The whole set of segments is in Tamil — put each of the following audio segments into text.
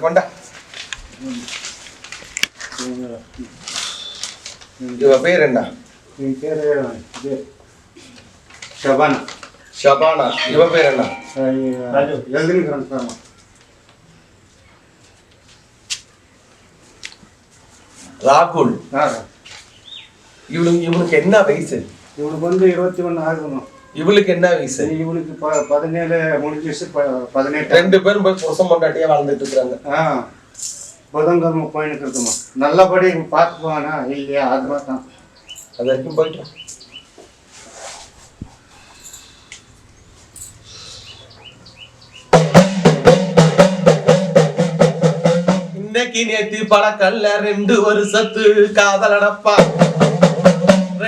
கொண்டா. இவ பேர் என்ன? என் பேர் இது ஷபானா. ஷபானா. இவ பேர் என்ன? எழுதுனுக்கிறேன் சார். ராகுல். இவனுக்கு என்ன வயசு? இவனுக்கு வந்து இருபத்தி ஒன்று ஆகணும் இவளுக்கு என்ன வயசு? இவனுக்கு ப பதினேழு முடிஞ்சிச்சு ப பதினெட்டு. ரெண்டு பேரும் போய் புருஷன் பொண்டாட்டியே வாழ்ந்துட்டு இருக்காங்க ஆ புதன்கிழமை போயின்னு இருக்குமா? நல்லபடி பார்த்து போவானா இல்லையா? அது தான் அது வரைக்கும் போயிட்டு வா. இன்னைக்கு நேத்து பழக்கல்ல ரெண்டு வருஷத்து காதலடப்பா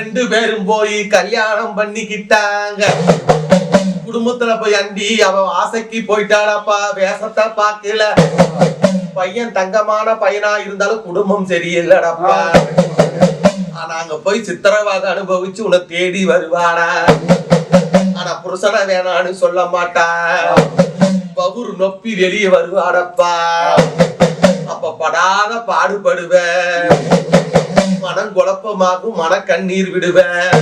ரெண்டு பேரும் போய் கல்யாணம் பண்ணிக்கிட்டாங்க. குடும்பத்துல போய் அண்டி அவன் ஆசைக்கு போயிட்டாடாப்பா வேஷத்தை பார்க்கல. பையன் தங்கமான பையனா இருந்தாலும் குடும்பம் சரியில்லடாப்பா. ஆனா அங்க போய் சித்திரவாத அனுபவிச்சு உன்னை தேடி வருவானா ஆனா புருஷனை வேணான்னு சொல்ல மாட்டா. பவுர் நொப்பி வெளியே வருவாடப்பா. அப்ப படாத பாடுபடுவேன் மனம் குழப்பமாகும் மன கண்ணீர் விடுவேன்.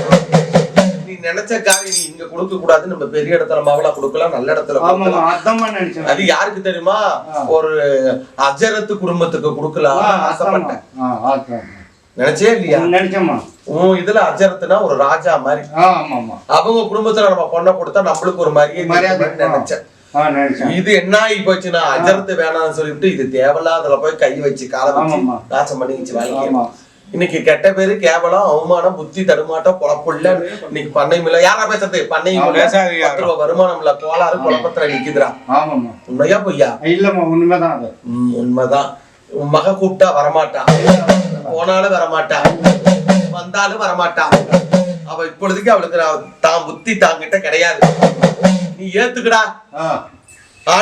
நீ நினைச்ச காரியம் நீ இங்க கொடுக்க கூடாது நம்ம பெரிய இடத்துல மாவளா கொடுக்கலாம் நல்ல இடத்துல அது யாருக்கு தெரியுமா. ஒரு அஜரத்து குடும்பத்துக்கு கொடுக்கலாம் ஆசைப்பட்டேன். நினைச்சே இல்லையா? நினைச்சேம்மா. உன் இதுல அஜரத்துனா ஒரு ராஜா மாதிரி. அவங்க குடும்பத்துல நம்ம பொண்ணை கொடுத்தா நம்மளுக்கு ஒரு இருக்கும்னு நினைச்சேன். இது என்ன ஆகி போச்சுன்னா அஜரத்து வேணாம்னு சொல்லிட்டு இது தேவையில்லாததுல போய் கை வச்சு காலை வச்சு. நாசம் பண்ணி வச்சு வாங்கி இன்னைக்கு கெட்ட பேரு கேவலம் அவமானம் புத்தி தடுமாட்டம் குழப்புள்ள இன்னைக்கு பண்ணை மில்ல. யாரா பேசுறது? பண்ணை ரூபா வருமானம் இல்ல கோளாறு குழப்பத்துல ஆமாம்மா. உண்மையா பொய்யா? இல்லைம்மா உண்மைதான் உண்மைதான். உன் மக கூப்பிட்டா வரமாட்டா. போனாலும் வரமாட்டா. வந்தாலும் வரமாட்டா. அவ இப்பொழுதுக்கு அவளுக்கு தான் புத்தி தாங்கிட்ட கிடையாது. நீ ஏத்துக்கடா. ஆ.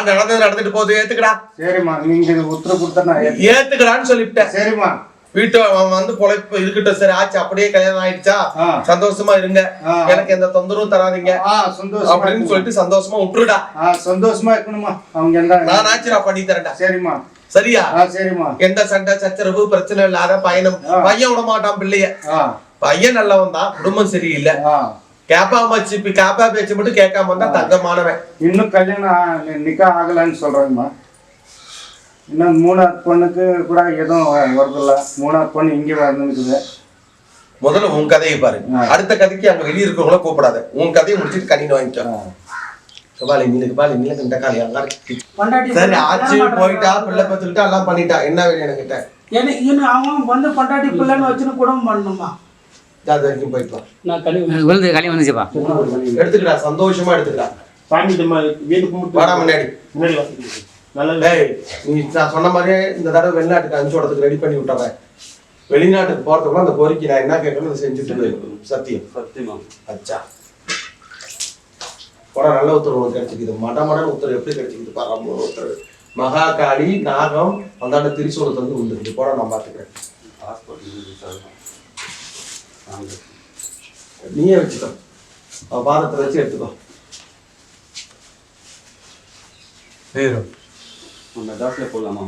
நடந்தது நடந்துட்டு போகுது. ஏத்துக்கடா. சரிம்மா நீங்க உத்தரவு கொடுத்தா ஏத்துக்கடான்னு சொல்லிவிட்டேன். சரிம்மா. வீட்டு அவன் வந்து பொழைப்பு இருக்கட்டும் சரி ஆச்சு அப்படியே கல்யாணம் ஆயிடுச்சா. சந்தோஷமா இருங்க. எனக்கு எந்த தொந்தரவும் தராதீங்க. அப்படின்னு. சொல்லிட்டு சந்தோஷமா விட்டுருடா. சந்தோஷமா இருக்கணுமா? அவங்க என்ன நான் ஆச்சு நான் பண்ணி தரேன்டா. சரிம்மா. சரியா? சரிம்மா. எந்த சண்டை சச்சரவு பிரச்சனை இல்லாத பயணம் ஆ. பையன் விட மாட்டான் பிள்ளைய. பையன் நல்லவன் தான் குடும்பம் சரியில்லை. ஆ. கேப்பா மச்சு இப்ப கேப்பா பேச்சு மட்டும் கேட்காம வந்தா தங்கமானவன். இன்னும் கல்யாணம் நிக்கா ஆகலைன்னு சொல்றாங்கம்மா இன்னும் மூணாவது பொண்ணுக்கு கூட எதுவும் வருதில்ல. மூணாவது பொண்ணு இங்கே வந்துருக்குது முதல்ல உன் கதையை பாரு. அடுத்த கதைக்கு அங்க வெளிய இருக்கவங்கள கூப்பிடாத. உன் கதையை முடிச்சிட்டு கணினு வாங்கிக்கோ. பாலி நீலுக்கு பாலி நீலுக்கு இந்த காலி சரி ஆச்சு போயிட்டா. பிள்ளை பத்துக்கிட்டா எல்லாம் பண்ணிட்டா. என்ன வேணும் என்கிட்ட? எனக்கு இன்னும் அவன் வந்து பொண்டாட்டி பிள்ளைன்னு வச்சுன்னு குடும்பம் பண்ணணுமா? அது வரைக்கும் போயிட்டு விழுந்து களி வந்துச்சுப்பா. எடுத்துக்கடா சந்தோஷமா எடுத்துக்கடா. சாமி வீடு கும்பிட்டு வாடா முன்னாடி. நல்ல டேய் நீ நான் சொன்ன மாதிரியே இந்த தடவை வெளிநாட்டுக்கு அனுப்பிச்சு விடறதுக்கு ரெடி பண்ணி விட்டுறேன். வெளிநாட்டுக்கு போறதுக்குள்ள அந்த கோரிக்கை நான் என்ன கேட்கணும் செஞ்சுட்டு. சத்தியம். சத்தியமா? அச்சா. போட நல்ல உத்தரவு கிடைச்சிக்குது மட மடன் உத்தரவு எப்படி கிடைச்சிக்குது பாரு உத்தரவு. மகாகாளி நாகம் அந்தாண்ட திரிசூலத்தை வந்து விழுந்துருக்கு போட நான் பாத்துக்கிறேன். நீயே வச்சுக்கோ. பாதத்தை வச்சு எடுத்துக்கோ. அந்த டாக்டர் போடலாமா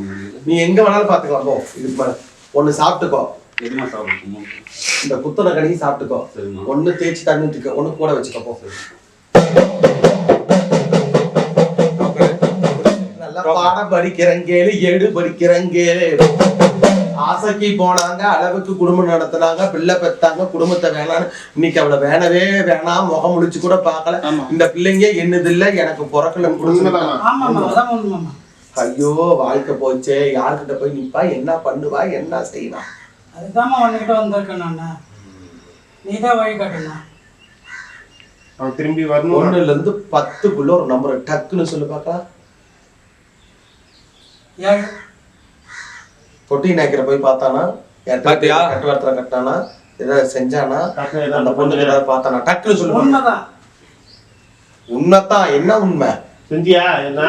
நீ எங்க வேணாலும் பாத்துக்கலாம் போ. மேல ஒண்ணு சாப்பிட்டுக்கோ. எதுமா சாப்பிடுமா இந்த குத்தனை கடைக்கு சாப்பிட்டுக்கோ. சரிம்மா. ஒண்ணு தேய்ச்சி தண்ணி ஊத்திக்கோ ஒண்ணு கூட வச்சுக்கோ போ. நல்லா பாடம் படிக்கிறேன் கேளு ஏடு படிக்கிறேன் கேளு. ஆசைக்கு போனாங்க அளவுக்கு குடும்பம் நடத்துனாங்க பிள்ளை பெத்தாங்க குடும்பத்தை வேணான்னு. இன்னைக்கு அவளை வேணவே வேணாம் முகம் முடிச்சு கூட பார்க்கல. ஆமா. இந்த பிள்ளைங்க என்னது இல்ல எனக்கு பிறக்கலன்னு கூட ஐயோ வாழ்க்கை போச்சே யார்கிட்ட போய் நிப்பா என்ன பண்ணுவா என்ன செய்வா? அதுதாம்மா உன்கிட்ட வந்திருக்கேன் நான். நீ தான் வழி காட்டணும் அவன் திரும்பி வரணும் ஒண்ணுல இருந்து பத்துக்குள்ள ஒரு நம்பர் டக்குன்னு சொல்லு பார்க்கலாம் ஏழு பொட்டி நாய்க்கிற போய் பார்த்தானா? பாத்தியா? கட்டு வார்த்தை கட்டானா ஏதாவது செஞ்சானா? டக்குனு ஏதாவது அந்த பொண்ணுக்கு ஏதாவது பார்த்தானா? டக்குன்னு சொல்லு. உண்மைதான். உண்மைதான். என்ன உண்மை? செஞ்சியா? என்ன?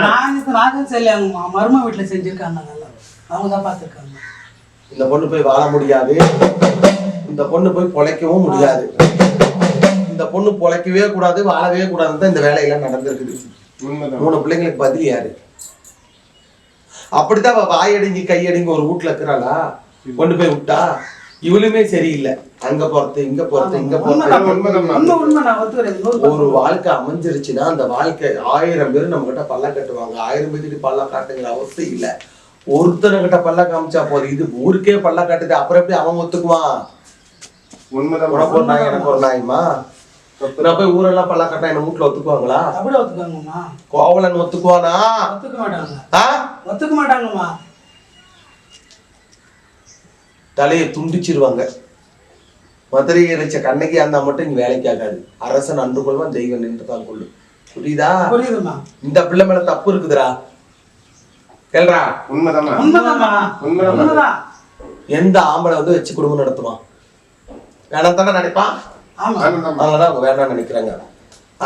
நான் சரி அவங்க மரும வீட்டுல செஞ்சிருக்காங்க நல்லா. அவங்க தான் பார்த்துருக்காங்க. இந்த பொண்ணு போய் வாழ முடியாது. இந்த பொண்ணு போய் பொழைக்கவும் முடியாது. இந்த பொண்ணு பொழைக்கவே கூடாது வாழவே கூடாதுன்னு தான் இந்த வேலையெல்லாம் நடந்திருக்குது. மூணு பிள்ளைங்களுக்கு பதில் யாரு? அப்படித்தான் வாயடங்கி கையடங்கி ஒரு வீட்டுல இருக்கிறாளா? கொண்டு போய் விட்டா? இவளுமே சரியில்லை. அங்க போறது இங்க போறது இங்க போறது. உண்மைதான். உண்மைதான். உண்மை உண்மை. நான் ஒத்துக்கிறேன் நூறு ஒரு வாழ்க்கை அமைஞ்சிருச்சுன்னா அந்த வாழ்க்கை ஆயிரம் பேர் நம்ம கிட்ட பல்ல கட்டுவாங்க. ஆயிரம் பேர்கிட்ட பல்ல காட்டுங்கிற அவசியம் இல்ல. ஒருத்தனை கிட்ட பல்ல காமிச்சா போதும். இது ஊருக்கே பல்ல காட்டுது. அப்புறம் எப்படி அவன் ஒத்துக்குவான்? உண்மைதான் உனக்கு ஒரு நாய் எனக்கு ஒரு நாய்மா? நான் போய் ஊரெல்லாம் பல்ல கட்டா என்ன வீட்டுல ஒத்துக்குவாங்களா? கோவலன் ஒத்துக்குவானா? ஒத்துக்க மாட்டாங்க. ஒத்துக்க மாட்டாங்கம்மா. தலையை துண்டிச்சிருவாங்க. மதுரை இறைச்ச கண்ணகி அந்த மட்டும் இங்க வேலைக்கு ஆகாது. அரசன் அன்று கொள்வான் தெய்வம் நின்று தான் கொள்ளும். புரியுதா? இந்த பிள்ளை மேல தப்பு இருக்குதுடா. கேள்றா உண்மைதான். எந்த ஆம்பளை வந்து வச்சு குடும்பம் நடத்துவான்? வேணாம் தானே நினைப்பான் அதனால அவங்க வேணாம்னு நினைக்கிறாங்க.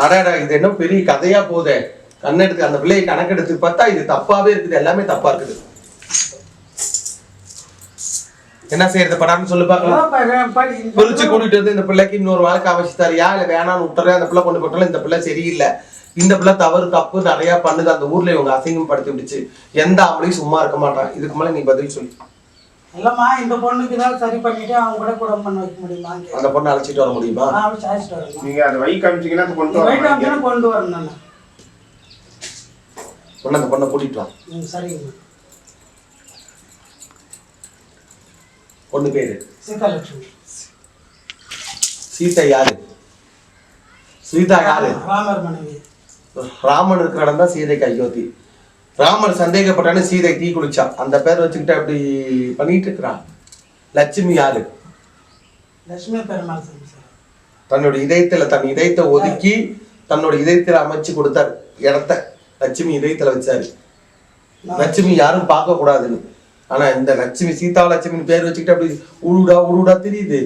அடாடா இது என்ன பெரிய கதையா போதே. கண்ணெடுத்து அந்த பிள்ளையை கணக்கெடுத்து பார்த்தா இது தப்பாவே இருக்குது. எல்லாமே தப்பா இருக்குது. என்ன செய்யறது? படான்னு சொல்லி பார்க்கலாம். அதான் ப- ப- இந்த பிரிச்சு கூட்டிட்டு வந்து இந்த பிள்ளைக்கு இன்னொரு வாழ்க்கை அவசியத்தாரியா இல்ல வேணாம்னு விட்டுறேன். அந்த பிள்ளை கொண்டு போட்டாலும் இந்த பிள்ளை சரியில்லை. இந்த பிள்ளை தவறு தப்பு நிறைய பண்ணுது. அந்த ஊர்ல இவங்க அசிங்கப்படுத்தி விட்டுச்சு. எந்த ஆம்பளையும் சும்மா இருக்க மாட்டான் இதுக்கு மேல நீ பதில் சொல்லு. இல்லம்மா இந்த பொண்ணுக்கு தான் சரி பண்ணிட்டு அவங்க கூட குடும்பம் பண்ண வைக்க முடியுமா? அந்த பொண்ணை அழைச்சிட்டு வர முடியுமா? நீங்க அதை வை காமிச்சீங்கன்னா வரணும் ஆகுதுன்னு கொண்டு வரணும் பொண்ணு அந்த பொண்ணை கூட்டிட்டு வா. சரிங்கம்மா. பொண்ணு பேரு? சீதாலட்சுமி. சீதா யாரு? சீதா யாரு? ராமர் மனைவி. ராமன் இருக்கிற இடம் தான் சீதைக்கு அயோத்தி ராமன் சந்தேகப்பட்டானு சீதை தீ குளிச்சா அந்த பேர் வச்சுக்கிட்டு அப்படி பண்ணிட்டு இருக்கிறா. லட்சுமி யாரு? லட்சுமி பெருமாள் தன்னோட இதயத்துல தன் இதயத்தை ஒதுக்கி தன்னோட இதயத்துல அமைச்சு கொடுத்தாரு. இடத்த லட்சுமி இதயத்துல வச்சாரு. லட்சுமி யாரும் பார்க்க கூடாதுன்னு ஆனா இந்த லட்சுமி சீதா லட்சுமின்னு பேர் வச்சுக்கிட்டு அப்படி உருடா உருடா தெரியுது.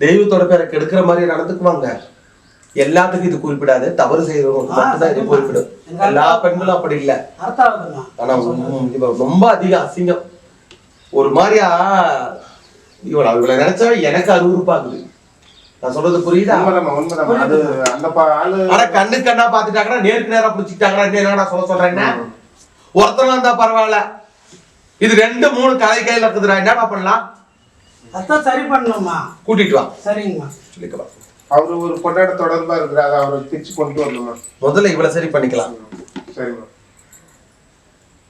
தெய்வத்தோட பேரை கெடுக்கிற மாதிரி நடந்துக்குவாங்க. எல்லாத்துக்கும் இது குறிப்பிடாது. தவறு செய்யறவங்களுக்கு மட்டும்தான் இது. குறிப்பிடும். எல்லா பெண்களும் அப்படி இல்ல. ஆனா இவ ரொம்ப அதிக அசிங்கம். ஒரு மாதிரியா இவள இவளை நினைச்சா எனக்கு அருவருப்பாகுது நான் சொல்றது புரியுதா? உண்மைதாம்மா உண்மைதாம்மா. அது அந்த பா- ஆளு ஆனா கண்ணு கண்ணா பாத்துட்டாங்கன்னா நேருக்கு நேரா பிடிச்சிட்டாங்கன்னா என்னடா சொல்ல சொல்றேன்னா? ஒருத்தனா இருந்தா பரவாயில்ல. இது ரெண்டு மூணு கலை கையில இருக்குதுடா என்னடா பண்ணலாம்? அதான் சரி பண்ணணும்மா. கூட்டிட்டு வா. சரிங்கம்மா. சொல்லிக்கலாம் அவரு ஒரு பொண்ணோட தொடர்பா இருக்கிறாரு அவரை பிரிச்சு கொண்டு வரணுமா. முதல்ல இவளை சரி பண்ணிக்கலாம். சரிம்மா.